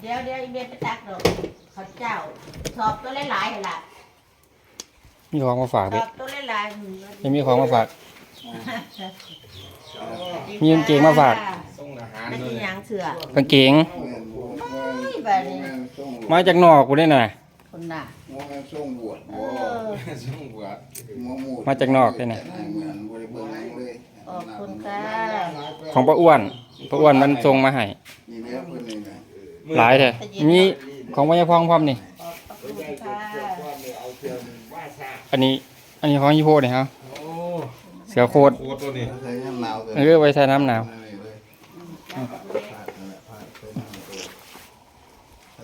เดี๋ยวเดี๋ยวอีเมลไปตักดอกข้าวเจ้า สอบตัวหลายๆหั่นล่ะมีของมาฝากสเด้อบตัวหลายๆหืยังมีของมาฝาก มีกางเกงมาฝาก ส่งอาหารมันเลสิยหยังเสือกางเกงแบบนี้มาจากนอกกูได้น่ะ คนน่ะหมอกันส่งบวชเอบ่อส่งบวชหมอหมูมาจากนอกด้วยนะเหมือนบ่ได้เบิ่งหนังเลยขอบคุณค่ะ ของป้าอ้วนป้าอ้วนมันส่งมาให้ นี่แหละเพิ่นนี่นะ หลายแท้มีของพญาพองพร้อมนี่ขอบคุณค่ะอันนี้ อันนี้ของยี่โพนี่ฮะโอ้เสือโคตรโคตรตัวนี้ใส่น้ำหนาวเออไว้ใช้น้ำหนาวนั่นเลยพาดนั่นแหละพาดใส่น้ำตั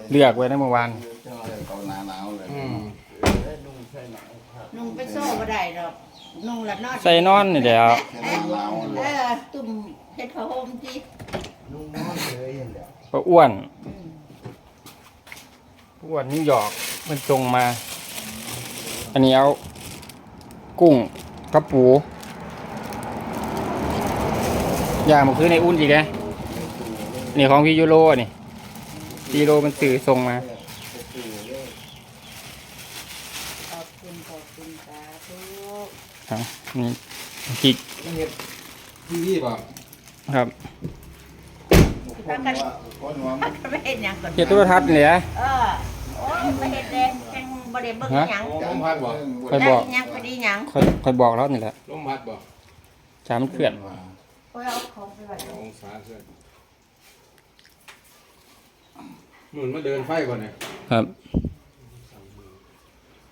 วเลือกไว้ในเมื่อวานเจ้าเลยเขาหนาหนาวเลยอืมนุ่งไปโซ่บ่ได้ดอกนุ่งละนอนใส่นอนนี่แหล้วแค่น้ำหนาวเอเลยอตุ่มเฮ็ดผ้าห่มจิป้าอ้วนอืม ป้าอ้วนนิวยอร์กมันส่งมา อันนี้เอากุ้งกระปูย่างมาคือในอุ่นอีกไงนี่ของพี่ยูโรนี่พี่ยูโรมันสื่อส่งมาขอบคุณขอบคุณสาธุครับนี่พริกมันเฮ็ดทีวีป่ะครับ คนว่าคนว่ามันไม่เห็นหยังก่อนเฮ็ดโทรทัศน์นี่แหละเออโอ้ยไม่เห็นแดงแข่งบ่ได้เบิ่งหยังลมพัดบ่ค่อยบอกหยังพอดีหยังค่อยค่อยบอกแล้วนี่แหละลมพัดบ่จามันเคลื่อนโอ้ยเอาของไปไว้องศาเส้นหมุนมาเดินไฟก่อนเนี่ยครับ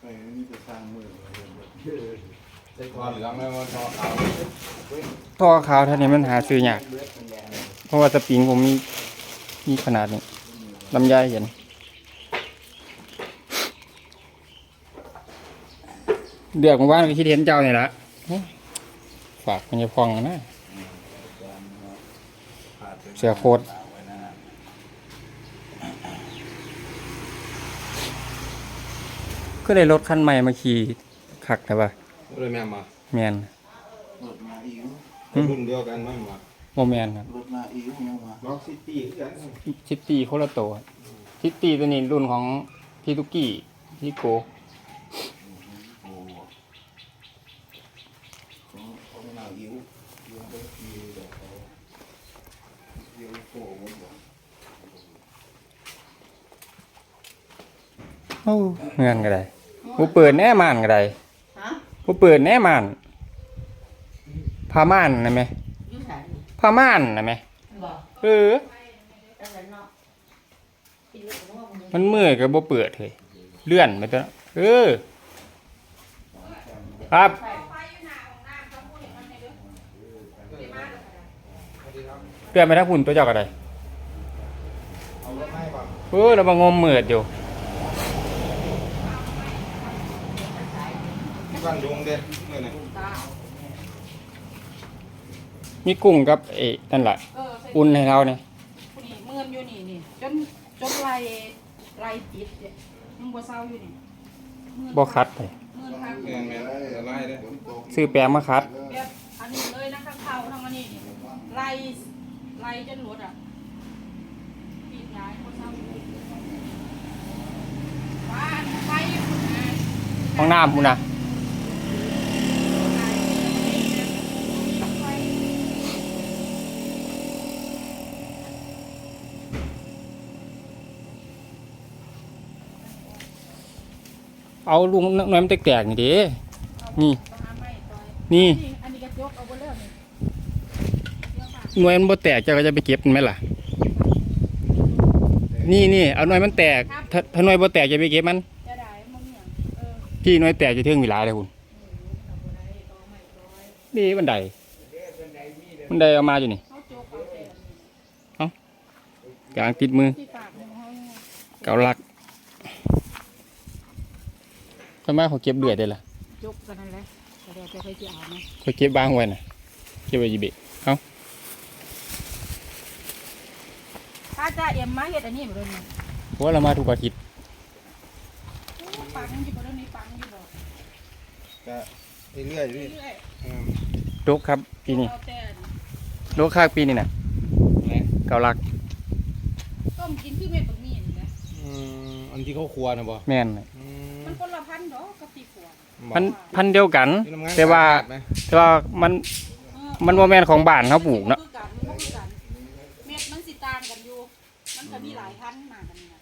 ไปนี่จะสร้างมือใส่คอเหลืองแล้วทอขาวท่อขาวท่านี้มันหาซื้อยาก เพราะว่าสปริงผมมีมีขนาดนี้ลำไยเห็น เดือกเมื่อวานก็คิดเห็นเจ้านี่ละฝากมันจะพองนะ เสือโคตรก็เลยรถคันใหม่มาขี่ขักแต่ว่าเลยแม่มาแมนรถมาอิ๋วรุ่นเดียวกันมั้งมาโม แมนครับรถมาอิ๋วยังมาล็อกซิตี้คือกันชิตตี้โคละโตวชิตตี้ตัวนี้รุ่นของพี่ตุกกี้พี่โกโอ้ของของมาอิ๋วอิ๋วไปอิ๋วเดี๋ยวเขาอิ๋วโผล่หมดบ่โอ้เงินก็ได้ผู้เปิดแน่มานก็ได้ฮะผู้เปิดแน่มานผ้าม่านนะไหมอยู่ไส ผ้าม่านนะไหมบ่เออนั่นแหละเนาะกินลูกม่วงนี่มันเมื่อยก็บ่เปิดเลยเลื่อนไปตัวนั้นเออ ครับ เลื่อนไปทางหุ่นตัวเจ้าก็ได้เอารถให้ป่ะเออเรามางมเหมือดอยู่ที่บ้านดงเด้เมื่อไหร่มีกุ้งกับเอ้นั่นแหละเออใส่อุ่นให้เราเนี่ยนี่เมือนอยู่นี่นี่จนจนไล่ไล่ติดเนี่ยมันบ่เศร้าอยู่นี่เมือนบ่คัดเลยเมือนทางแม่นแม่นจะไล่เด้ฝนตกซื้อแปรงมาคัด แบบอันนี้เลยนะข้างเขาทางอันนี้นี่ไล่ไล่จนหลุดอะปิดย้ายบ่เศร้าอยู่บ้านไฟอยู่นะห้องน้ำพุ่นนะ เอาลุงน้อยมันแตกๆนี่เดินี่ต้นี่ นี่อันนี้ก็ยกเอาบ่เลิกนี่เดี๋ยวค่ะหน่วยมันบ่แตกเจ้าก็จะไปเก็บมันไหมล่ะ นี่นี่เอาหน่วยมันแตก ถ้าถ้าหน่วยบ่แตกจะไปเก็บมันพี่หน่วยแตกจะเทิงเวลาเลยคุณนี่บันไดบันไดเอามาอยู่นี่เขาโจกเอากลางติดมือที่ปากของเขาเนี่ยเกาลัก ค่อยมาเขาเก็บเดือดได้ล่ะจกกันนั่นแหละแต่เดี๋ยวจะไปจะเอาไหมเขาเก็บบ้างไว้น่ะเก็บไว้ยีเบะเอาถ้าจะเอ็มมาเฮ็ดอันนี้บ่ได้นี่เพราะว่าเรามาทุกอาทิตย์โอ้ปังอยู่บ่ได้นี่ปังอยู่บ่ก็เรื่อยๆอยู่นี่เรื่อยอืมโดกครับปีนี้เอาแต่โดกข้างปีนี้น่ะแหละเกาลักต้มกินคือเม็ดบักหมี่อืมอันที่เขาครัวนะบ่แม่นเลยอืม มันคนละพันเนาะกับตี ขวดบ่พันพันเดียวกันที่ทำงนแต่ว่าสะอดไหมแต่ว่ามันเออมันบ่แม่นของบ้านเขาปลูกเนาะคือกันมันบ่คือกันเม็ดมันสิต่างกันอยู่ มันก็มีหลายพันมากันเนี่ย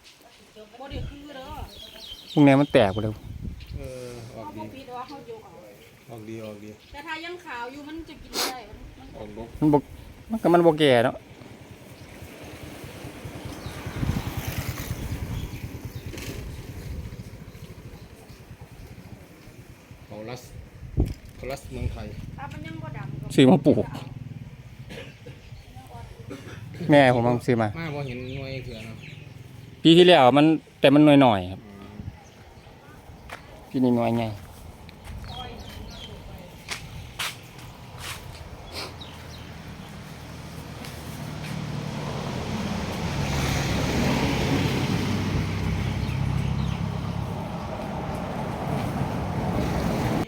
บ่ได้คือเด้อพวกนี้มันแตกไปแล้วเออออกเขาดีบ่ปิดว่าเขาโยกเอาออกดีออกดีแต่ถ้ายังขาวอยู่มันจะกินได้มันมันออกลบมันบ่มันก็มันบ่แก่เนาะ เขาลัสเขาลัสเมืองไทย ถ้ามันยังบ่ดำก็ ซื้อมาปลูก แม่ผมเอาซื้อมา มาบ่เห็นหน่วยเถื่อเนาะปีที่แล้วมันแต่มันหน่อยๆครับปีนี้หน่อยใหญ่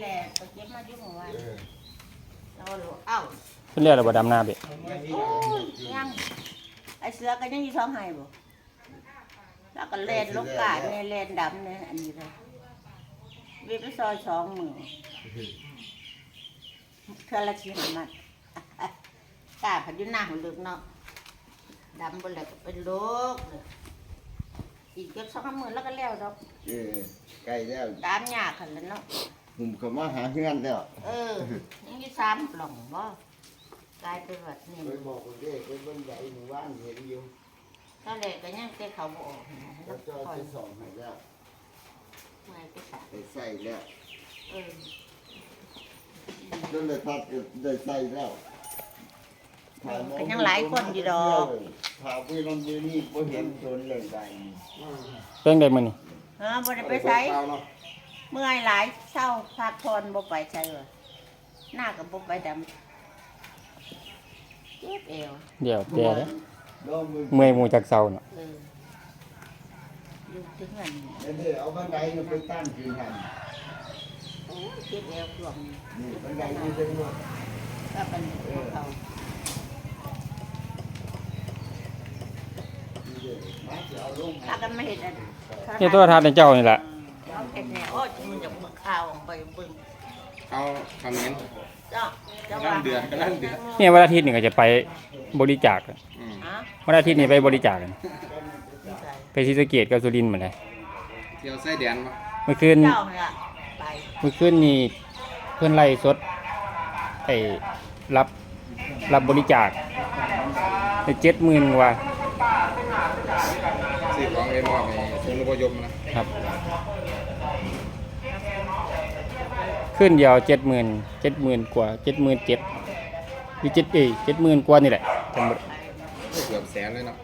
แหละไปเก็บมาอยู่เมื่อวานเอาลูกเอ้าเพิ่นเรียกอะไรบ่ดำหน้าเบะโอ้ยยังไอเสือก็ยังอยู่ท้องไห้บ่แล้วก็เล่นลูกกาเนี่ยเล่นดำเนี่ยอันนี้เลยวีไปซอยสองมือเทือละชิ้นมันกาพันอยุหน้าหัวลึกเนาะดำบนแล้วก็เป็นลูกเลยอีกเก็บสองมือแล้วก็แล้วดอกเออใกล้แล้วดามยากขันแล้วเนาะผมก็มาหาเพื่อนแล้ว เออยังมีสามปล่องบ่ กลายเป็นแบบนี้ไปบอกคนเด็กไปเบิ่งใหญ่หมู่บ้านเห็นอยู่ตอนแรกก็ยังเตะเขาบ่ออกนะแล้แล้ววก็คอยไปส่องให้แล้วเมื่อยไปสาไปใส่แล้วเออจนได้ทัดก็ได้ใส่แล้วถามก็ยังหลายคนอยู่ดอกถามไปลองยืนนี่บ่เห็นชนเลยใดเพิ่งได้มื้อนี้ฮะบ่ได้ไปใช้เมื่อยหลายเศร้าพักทนบ่ไปใช้เลยหน้าก็บ่ไปดำ เจ็บเอวเดี๋ยวแก่เด้อโดนมือเมื่อยหมู่จากเซาเนาะเอออยู่ถึงเงินเดี๋ยวเอาบันไดมาไปตั้งคืนหันโอ้ยเจ็บเอวช่วงนี้นี่บันไดนี่เป็นหมดก็เป็นพวกเขานี่เด้อมาสิเอาลงถ้ากันไม่เห็นอันนี่โทรทัศน์ในเจ้านี่ล่ะเขาเห็นแน่โอ้ยมึงจะมึงข่าวไปเบิ่งเขาคอมเม นต์เจ้าเจ้ากำลังเดือดกำลังเดือดเนี่ยวันอาทิตย์นี่ก็จะไปบริจาคกันอืมฮะวันอาทิตย์นี่ไปบริจาคกันดีใจไปศรีสะเกษกับสุรินทร์หมดเลยเที่ยวไส้แดนปะเมื่อคืน เจ้าเนี่ยไปเมื่อคืนนี่เพื่อนไล่สดไอ้รับรับบริจาคในเจ็ดหมื่นกว่าซื้อของไปมอบให้ศูนย์อพยพนะครับ ขึ้นเดียวเจ็ดหมื่นเจ็ดหมื่นกว่าเจ็ดหมื่นเจ็ดหรือเจ็ดเอ้เจ็ดหมื่นกว่านี่แหละจำบ่ได้เกือบแสนเลยเนาะ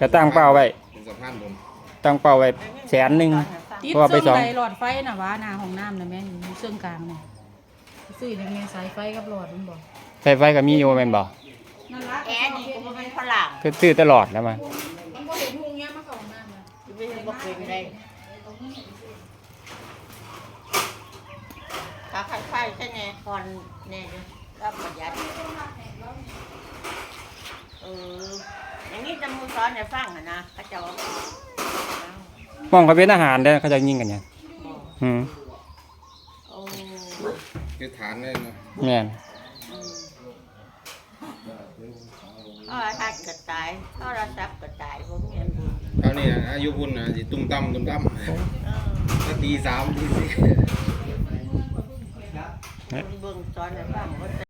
ก็ตั้งเป้าไว้เป็นสะพานบุญตั้งเป้าไว้แสนหนึ่ง ติดเพราะว่าไปเส้นสองใดหลอดไฟน่ะวะหน้าห้องน้ำน่ะแม่นอยู่เส้นกลางน่ะซื้อยังไงสายไฟกับหลอดมันบ่ไฟไฟก็มีอยู่แม่นบ่นั่นล่ะแอร์นี่ก็บ่เป็นฝรั่งคือซื้อตลอดแล้วมามันบ่เห็นหุงเงี้ยมาเข้าห้องน้ำน่ะ ไม่ใช่บ่เป็นได้ ขาไข่ไข่ใช่ไงคอนแน่ด้วยรับประหยัดเอออย่างนี้จะมูสอนให้ฟังอะนะเขาจะว่ามองเขาเป็นอาหารได้อเขาจะยิงกันเนี่ยอืมโอ้คือฐานเลยเนาะแม่นโทรทัศน์ก็ตายโทรศัพท์ก็ตายผมเห็นบุญคราวนี้นะอายุพุ่นนะสิตุ้มตั้มตุ้มตั้มเออถ้าตีสามตีสี่ เบิ่งสอนให้ฟังว่า